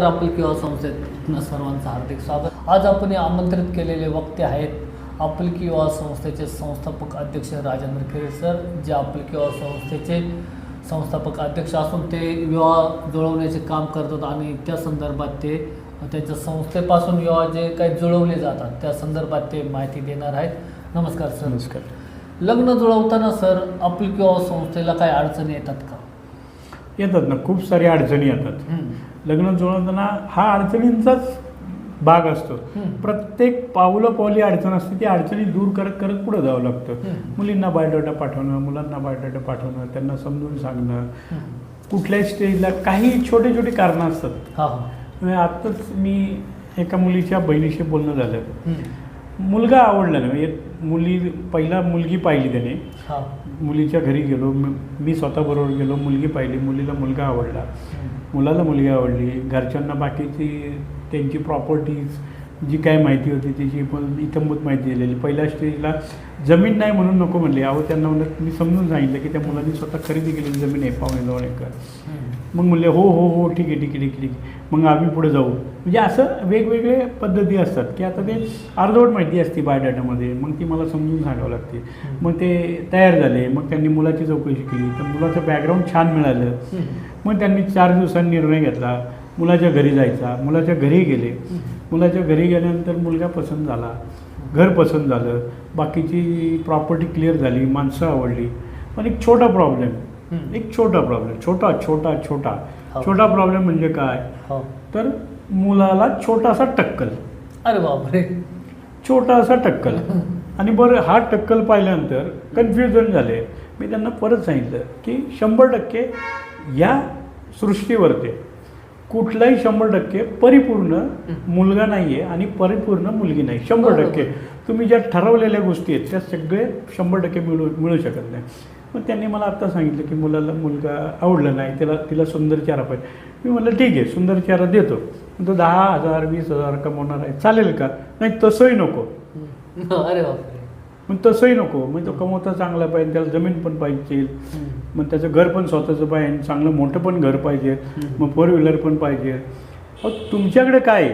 नमस्कार आपण किंवा संस्थेत सर्वांचं हार्दिक स्वागत. आज आपण आमंत्रित केलेले वक्ते आहेत आपुलकी युवा संस्थेचे संस्थापक अध्यक्ष राजेंद्र खिरे सर जे आपुलकी युवा संस्थेचे संस्थापक अध्यक्ष असून ते विवाह जुळवण्याचे काम करतात आणि त्या संदर्भात ते त्यांच्या संस्थेपासून विवाह जे काही जुळवले जातात त्या संदर्भात ते माहिती देणार आहेत. नमस्कार सर. नमस्कार. लग्न जुळवताना सर आपुलकी युवा संस्थेला काही अडचणी येतात का? येतात ना खूप सारी अडचणी येतात. लग्न जुळवताना हा अडचणींचाच भाग असतो. प्रत्येक पावलं पावली अडचण असते ती अडचणी दूर करत करत पुढे जावं लागतं. मुलींना बायोडाटा पाठवणं मुलांना बायोडाटा पाठवणं त्यांना समजून सांगणं. कुठल्याही स्टेजला काही छोटे छोटे कारणं असतात म्हणजे आत्ताच मी एका मुलीच्या बहिणीशी बोलणं झालं. मुलगा आवडला म्हणजे मुली पहिला मुलगी पाहिली त्याने. हा. मुलीच्या घरी गेलो. मी मी स्वतःबरोबर गेलो. मुलगी पाहिली. मुलीला मुलगा आवडला. मुलाला मुलगी आवडली. घरच्यांना बाकीची त्यांची प्रॉपर्टीज जी काय माहिती होती त्याची पण इतंभूत माहिती दिलेली. पहिल्या स्टेजला जमीन नाही म्हणून नको म्हणले. अहो त्यांना म्हणलं मी समजून सांगितलं की त्या मुलांनी स्वतः खरेदी केलेली जमीन आहे पावणे दोन एकर. हम्म. मग म्हणले हो हो हो ठीक आहे ठीक आहे ठीक आहे ठीक मग आम्ही पुढे जाऊ. म्हणजे असं वेगवेगळे पद्धती असतात की आता ते अर्धवट माहिती असते बायोडाटामध्ये. मग ती मला समजून सांगावं लागते. मग ते तयार झाले. मग त्यांनी मुलाची चौकशी केली. तर मुलाचं बॅकग्राऊंड छान मिळालं. मग त्यांनी चार दिवसांनी निर्णय घेतला. मुलाच्या घरी जायचा मुलाच्या घरी गेले. मुलाच्या घरी गेल्यानंतर मुलगा पसंत झाला. घर पसंत झालं. बाकीची प्रॉपर्टी क्लिअर झाली माणसं आवडली. पण एक छोटा प्रॉब्लेम. एक छोटा प्रॉब्लेम छोटा छोटा छोटा. हो. छोटा प्रॉब्लेम म्हणजे काय? हो. तर मुलाला छोटासा टक्कल. अरे बापरे. छोटासा टक्कल. आणि बरं हा टक्कल पाहिल्यानंतर कन्फ्युजन झाले. मी त्यांना परत सांगितलं की शंभर टक्के या सृष्टीवरती. कुठलाही शंभर टक्के परिपूर्ण मुलगा नाही आहे आणि परिपूर्ण मुलगी नाही. शंभर. टक्के. तुम्ही ज्या ठरवलेल्या गोष्टी आहेत त्या सगळे शंभर टक्के मिळू मिळू शकत नाही. मग त्यांनी मला आत्ता सांगितलं की मुलाला मुलगा आवडला नाही त्याला तिला सुंदर चेहरा पाहिजे. मी म्हटलं ठीक आहे सुंदर चेहरा देतो. तो दहा हजार वीस हजार कमवणार आहे चालेल का? नाही तसंही नको. अरे मग तसंही नको मग तो कमवता चांगला पाहिजे त्याला जमीन पण पाहिजे. मग त्याचं घर पण स्वतःचं पाहिजे चांगलं मोठं पण घर पाहिजे. मग फोर व्हीलर पण पाहिजे अहो तुमच्याकडे काय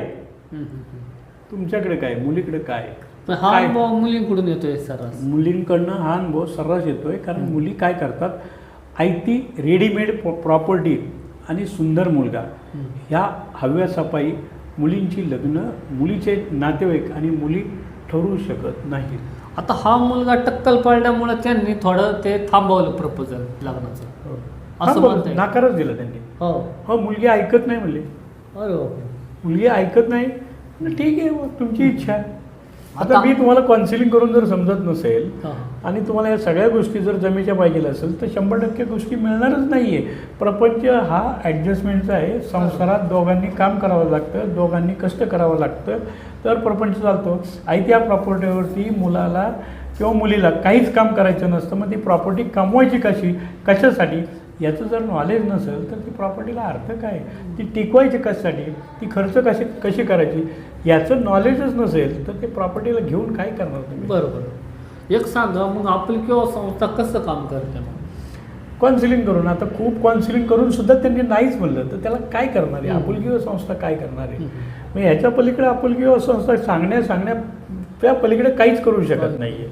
तुमच्याकडे काय? मुलीकडे काय? पण हा? अनुभव मुलींकडून येतोय सर्रास मुलींकडनं हा अनुभव सर्रास येतोय कारण मुली काय करतात आयती रेडीमेड प्रॉपर्टी आणि सुंदर मुलगा. ह्या हव्या सफाई मुलींची लग्न मुलीचे नातेवाईक आणि मुली ठरवू शकत नाहीत. आता हा मुलगा टक्कल पडल्यामुळे त्यांनी थोडं ते थांबवलं प्रपोजल लग्नाचं. हा, असं म्हणताय. नाकारच दिला त्यांनी. हो. हो मुलगी ऐकत नाही म्हणले. अरे बापरे. मुलगी ऐकत नाही. म्हणलं, ठीक आहे मग तुमची इच्छा आहे. आता आता- मी तुम्हाला काउन्सिलिंग करून जर समजत नसेल हा. आणि तुम्हाला या सगळ्या गोष्टी जर जमेच्या पाहिजे असेल तर शंभर टक्के गोष्टी मिळणारच नाही आहे प्रपंच हा ॲडजस्टमेंटचा आहे. संसारात दोघांनी काम करावं लागतं दोघांनी कष्ट करावं लागतं. तर प्रपंच चालतो. आई त्या प्रॉपर्टीवरती मुलाला किंवा मुलीला काहीच काम करायचं नसतं मग ती प्रॉपर्टी कमवायची कशी? कशासाठी? याचं जर नॉलेज नसेल तर ती प्रॉपर्टीला अर्थ काय? ती टिकवायची कशासाठी? ती खर्च कशी कशी करायची? याचं नॉलेजच नसेल तर ते प्रॉपर्टीला घेऊन काय करणार तुम्ही? बरोबर. एक सांगा मग आपली किंवा संस्था कसं काम करते मग? काउन्सिलिंग करून आता खूप काउन्सिलिंग करून सुद्धा त्यांनी नाहीच म्हणलं तर त्याला काय करणार आहे. आपुलकी व संस्था काय करणार आहे. मग ह्याच्या पलीकडे आपुलकी व संस्था सांगण्या सांगण्या त्या पलीकडे काहीच करू शकत नाही आहे.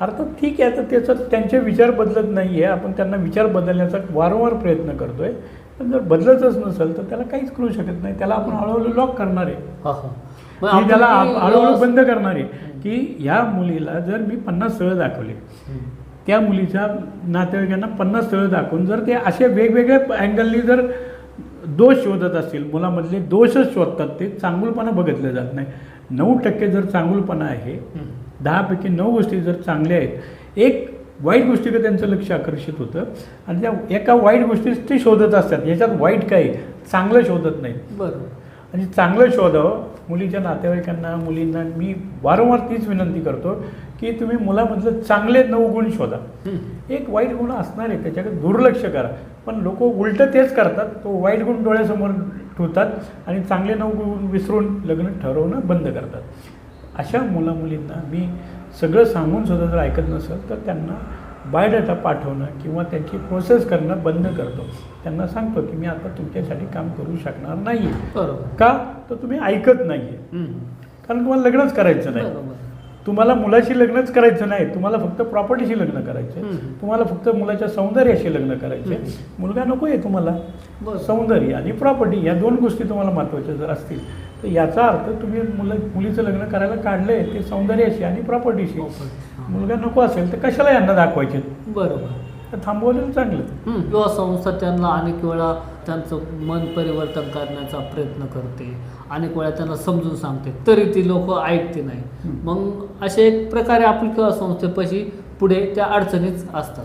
अर्थात ठीक आहे आता त्याचा त्यांचे विचार बदलत नाही आहे आपण त्यांना विचार बदलण्याचा वारंवार प्रयत्न करतोय. पण जर बदलतच नसेल तर त्याला काहीच करू शकत नाही. त्याला आपण हळूहळू लॉक करणार आहे. त्याला हळूहळू बंद करणार आहे. की या मुलीला जर मी पन्नास स्थळं दाखवली. त्या मुलीच्या नातेवाईकांना पन्नास स्थळं दाखवून जर ते असे वेगवेगळ्या अँगलनी जर दोष शोधत असतील मुलामधले दोषच शोधतात ते चांगुलपणा बघितलं जात नाही नऊ टक्के जर चांगुलपणा आहे. दहापैकी नऊ गोष्टी जर चांगल्या आहेत एक वाईट गोष्टीकडे त्यांचं लक्ष आकर्षित होतं आणि त्या एका वाईट गोष्टीच ते शोधत असतात याच्यात वाईट काय आहे? चांगलं शोधत नाहीत बरोबर आणि चांगलं शोधावं मुलीच्या नातेवाईकांना मुलींना मी वारंवार तीच विनंती करतो की तुम्ही मुलामधलं चांगले नऊ गुण शोधा. एक वाईट गुण असणार आहे त्याच्याकडे दुर्लक्ष करा. पण लोक उलटं तेच करतात तो वाईट गुण डोळ्यासमोर ठेवतात आणि चांगले नऊ गुण विसरून लग्न ठरवणं बंद करतात. अशा मुला मुलींना मी सगळं सांगून सुद्धा जर ऐकत नसेल तर त्यांना बायोडाटा पाठवणं किंवा त्यांची प्रोसेस करणं बंद करतो. त्यांना सांगतो की मी आता तुमच्यासाठी काम करू शकणार नाही का? तर तुम्ही ऐकत नाही. कारण तुम्हाला लग्नच करायचं नाही. तुम्हाला मुलाशी लग्नच करायचं नाही. तुम्हाला फक्त प्रॉपर्टीशी लग्न करायचं. तुम्हाला फक्त मुलाच्या सौंदर्याशी लग्न करायचे मुलगा नको आहे तुम्हाला. सौंदर्य आणि प्रॉपर्टी या दोन गोष्टी तुम्हाला महत्त्वाच्या जर असतील तर याचा अर्थ तुम्ही मुलं मुलीचं लग्न करायला काढलंय ते सौंदर्याशी आणि प्रॉपर्टीशी. मुलगा नको असेल तर कशाला यांना दाखवायचे? बरोबर. तर थांबवलेलं चांगलं. किंवा संस्था त्यांना अनेक वेळा त्यांचं मन परिवर्तन करण्याचा प्रयत्न करते. अनेक वेळा त्यांना समजून सांगते. तरी ती लोक ऐकते नाही. मग असे एक प्रकारे आपली किंवा संस्थेपाशी पुढे त्या अडचणीच असतात.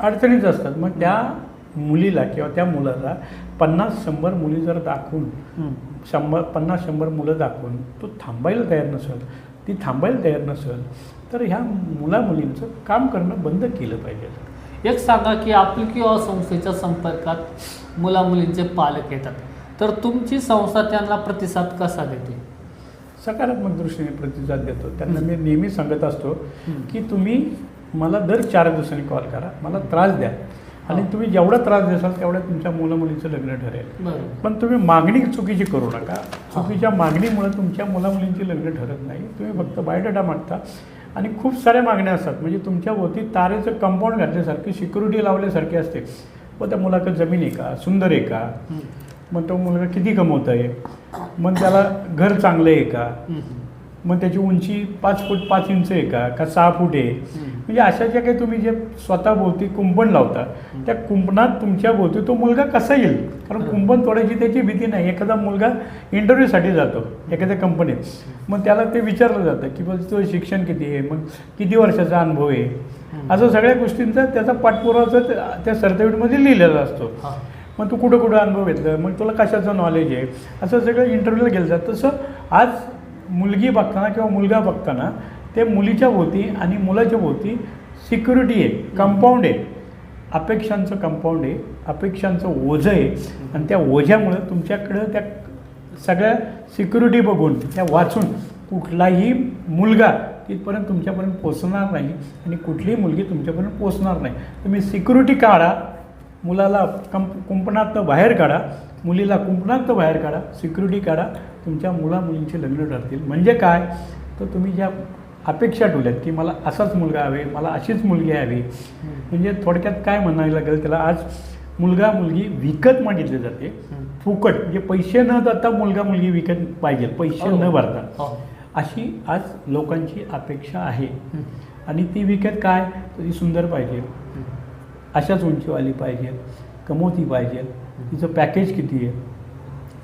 अडचणीच असतात. मग त्या मुलीला किंवा त्या मुलाला पन्नास शंभर मुली जर दाखवून. शंभर पन्नास शंभर मुलं दाखवून तो थांबायला तयार नसेल ती थांबायला तयार नसेल तर ह्या मुला मुलींचं काम करणं बंद केलं पाहिजे. एक सांगा की आपली किंवा संस्थेच्या संपर्कात मुला मुलींचे पालक येतात. तर तुमची संस्था त्यांना प्रतिसाद कसा देते? सकारात्मक दृष्टीने प्रतिसाद देतो. त्यांना मी नेहमी सांगत असतो. की तुम्ही मला दर चार दिवसांनी कॉल करा. मला त्रास द्या. आणि. तुम्ही जेवढा त्रास देसाल तेवढ्या तुमच्या मुला मुलीचं लग्न ठरेल. पण तुम्ही मागणी चुकीची करू नका. चुकीच्या मागणीमुळे तुमच्या मुलामुलींची लग्न ठरत नाही. तुम्ही फक्त बायोडाटा मागता. आणि खूप साऱ्या मागण्या असतात. म्हणजे तुमच्या भोवती तारेचं कंपाऊंड घातल्यासारखी सिक्युरिटी लावल्यासारखी असते. व त्या मुलाकडे जमीन आहे का? सुंदर आहे का. मग तो मुलगा किती कमवत आहे मग त्याला घर चांगलं आहे का. मग त्याची उंची पाच फूट पाच इंच आहे का? का सहा फूट आहे. म्हणजे अशा ज्या काही तुम्ही जे स्वतः भोवती कुंपण लावता त्या कुंपणात तुमच्या भोवती तो मुलगा कसा येईल? कारण कुंपण तोडायची त्याची भीती नाही. एखादा मुलगा इंटरव्ह्यूसाठी जातो एखाद्या कंपनीत. मग त्याला ते विचारलं जातं की मग तुझं शिक्षण किती आहे? मग किती वर्षाचा अनुभव आहे? असं सगळ्या गोष्टींचा त्याचा पाठपुरावा त्या- त्या सर्टिफिकेटमध्ये लिहिलेला असतो. मग तू कुठं कुठं अनुभव घेतलं? मग तुला कशाचं नॉलेज आहे? असं सगळं इंटरव्ह्यूला गेलं जातं. तसं आज मुलगी बघताना किंवा मुलगा बघताना ते मुलीच्या भोवती आणि मुलाच्या भोवती सिक्युरिटी आहे कंपाऊंड आहे. अपेक्षांचं कंपाऊंड आहे अपेक्षांचं ओझं आहे. आणि त्या ओझ्यामुळं तुमच्याकडं त्या सगळ्या सिक्युरिटी बघून त्या वाचून कुठलाही मुलगा तिथपर्यंत तुमच्यापर्यंत पोचणार नाही आणि कुठलीही मुलगी तुमच्यापर्यंत पोचणार नाही. तुम्ही सिक्युरिटी काढा मुलाला कंप कुंपणातनं बाहेर काढा मुलीला कुंपणातनं बाहेर काढा सिक्युरिटी काढा. तुमच्या मुला मुलींचे लग्न ठरतील. म्हणजे काय? तर तुम्ही ज्या अपेक्षा ठेवल्यात की मला असाच मुलगा हवे मला अशीच मुलगी हवी. म्हणजे थोडक्यात काय म्हणायला लागेल त्याला आज मुलगा मुलगी विकत मागितले जाते. फुकट म्हणजे पैसे न देता मुलगा मुलगी विकत पाहिजे पैसे न भरता. हो. अशी आज लोकांची अपेक्षा आहे. आणि ती विकत काय? ती सुंदर पाहिजे. अशाच उंचीवाली पाहिजे. कमवती पाहिजे. तिचं पॅकेज किती आहे?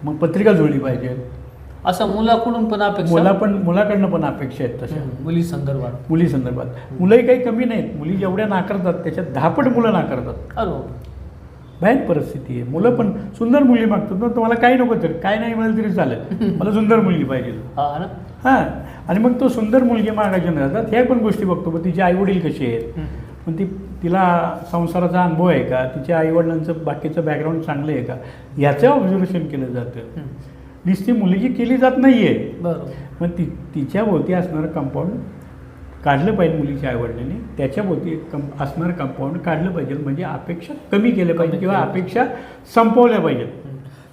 मग पत्रिका जुळली पाहिजे. असं मुलाकडून पण अपेक्षा? मुला पण मुलाकडनं पण अपेक्षा आहेत तशा. हं. मुली संदर्भात. मुली संदर्भात. मुलंही काही कमी नाहीत. मुली जेवढ्या नाकारतात त्याच्यात दहापट मुलं नाकारतात. अरे भयान परिस्थिती आहे. मुलं पण सुंदर मुली मागतात. मग तुम्हाला काही नको तर. काय नाही मिळेल तरी चालेल. मला सुंदर मुलगी पाहिजे. हा ना? हां. आणि मग तो सुंदर मुलगी मागायच्या जातात ह्या पण गोष्टी बघतो. मग तिचे आईवडील कसे आहेत? हं. पण ती तिला संसाराचा अनुभव आहे का? तिच्या आईवडिलांचं बाकीचं बॅकग्राऊंड चांगलं आहे का? याचं ऑब्झर्वेशन केलं जातं. हं. नुसती मुलगी केली जात नाही आहे बरोबर. मग ती तिच्या भोवती असणारं कंपाऊंड काढलं पाहिजे मुलीच्या आईवडिलांनी. त्याच्या भोवती कं असणारं कंपाऊंड काढलं पाहिजे. म्हणजे अपेक्षा कमी केल्या पाहिजे किंवा अपेक्षा संपवल्या पाहिजेत.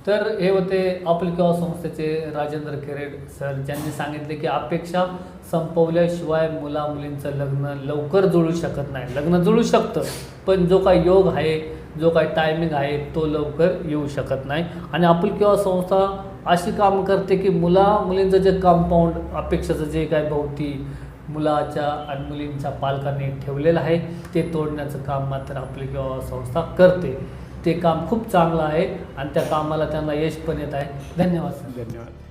तर हे होते आपले किंवा संस्थेचे राजेंद्र खेरेड सर. ज्यांनी सांगितले की अपेक्षा संपवल्याशिवाय मुला मुलींचं लग्न लवकर जुळू शकत नाही. लग्न जुळू शकतं पण जो काही योग आहे जो काही टायमिंग आहे तो लवकर येऊ शकत नाही. आणि आपली किंवा संस्था अशी काम करते की मुला मुलींचं जे कंपाऊंड अपेक्षाचं जे काय भोवती मुलाच्या आणि मुलींच्या पालकांनी ठेवलेलं आहे ते तोडण्याचं काम मात्र आपली किंवा संस्था करते. ते काम खूप चांगलं आहे आणि त्या कामाला त्यांना यश पण येत आहे. धन्यवाद सर. धन्यवाद.